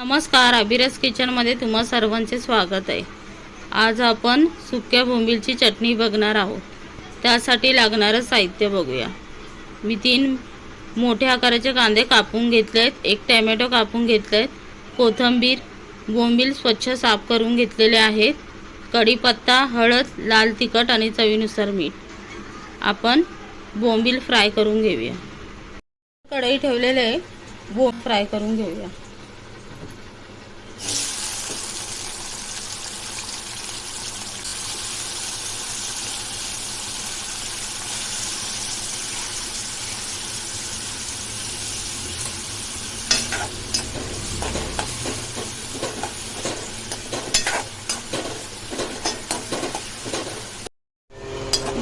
नमस्कार अभिरस किचनमध्ये तुम्हा सर्वांचे स्वागत आहे. आज आपण सुक्या बोंबीलची चटणी बघणार आहोत. त्यासाठी लागणारं साहित्य बघूया. मी तीन मोठ्या आकाराचे कांदे कापून घेतले आहेत एक टॅमॅटो कापून घेतले आहेत कोथिंबीर बोंबील स्वच्छ साफ करून घेतलेले आहेत कढीपत्ता हळद लाल तिखट आणि चवीनुसार मीठ. आपण बोंबील फ्राय करून घेऊया. कढई ठेवलेले आहे बोंब फ्राय करून घेऊया.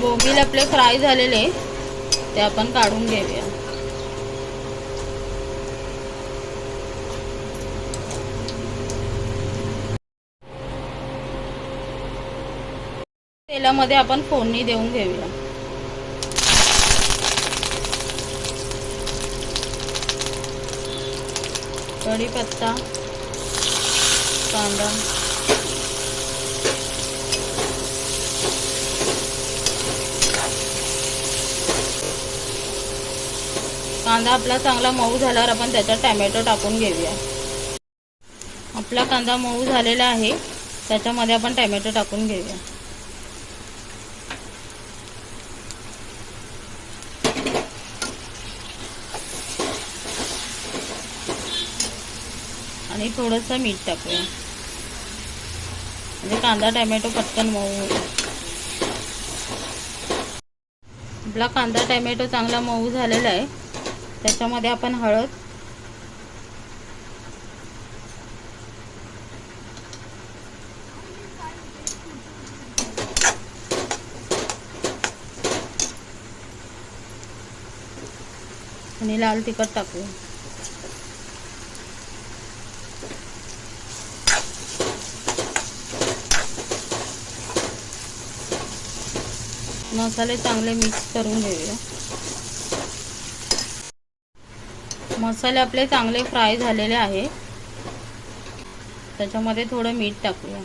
बोंबील आपले फ्राय झालेले. ते आपण काढून घेऊया. तेलामध्ये आपण फोडणी देऊन घेऊया. कढीपत्ता कांदा. कांदा आपला चांगला मऊ झाल्यावर आपण त्याच्यात टॅमॅटो टाकून घेऊया. आपला कांदा मऊ झालेला आहे त्याच्यामध्ये आपण टॅमॅटो टाकून घेऊया. आणि थोडंसं मीठ टाकूया. म्हणजे कांदा टॅमॅटो पटकन मऊ होईल. आपला कांदा टॅमॅटो चांगला मऊ झालेला आहे. त्याच्यामध्ये आपण हळद. आणि लाल तिखट टाकू. मसाले चांगले मिक्स करून घेऊया. मसाले आपले चांगले फ्राय झालेले आहे. त्याच्यामध्ये थोडं मीठ टाकूया.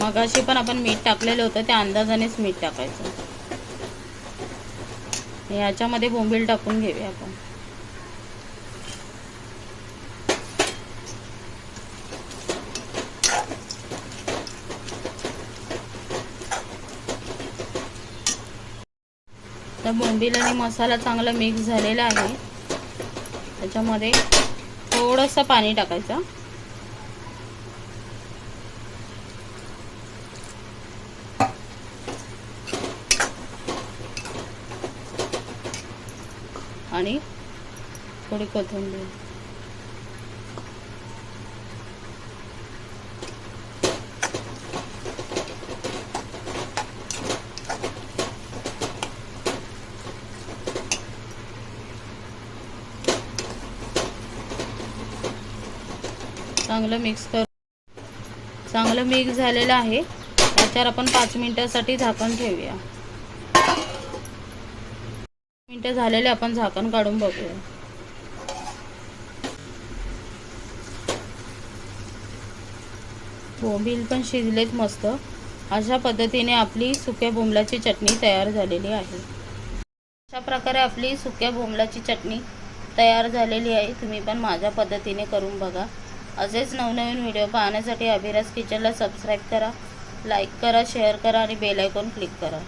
मगाशी पण आपण मीठ टाकलेलं होतं त्या अंदाजानेच मीठ टाकायचं. याच्यामध्ये बोंबील टाकून घेऊया आपण. आता बोंबील आणि मसाला चांगला मिक्स झालेला आहे. त्याच्यामध्ये थोडंसं पाणी टाकायचं. आणि थोडी कोथिंबीर. चांगलं मिक्स कर. चांगलं मिक्स झालेलं आहे. त्याच्यावर आपण पाच मिनिटासाठी झाकण ठेवूया. मिनटं झालेले आपण झाकण काढून बघूया. बोंबील पण शिजलेत मस्त. अशा पद्धतीने आपली सुक्या बोंबलाची चटणी तयार झालेली आहे. अशा प्रकारे आपली सुक्या बोंबलाची चटणी तयार झालेली आहे. तुम्ही पण माझ्या पद्धतीने करून बघा. असेच नवनवीन व्हिडिओ पाहण्यासाठी अभिराज किचनला सबस्क्राईब करा लाईक करा शेअर करा आणि बेल आयकॉन क्लिक करा.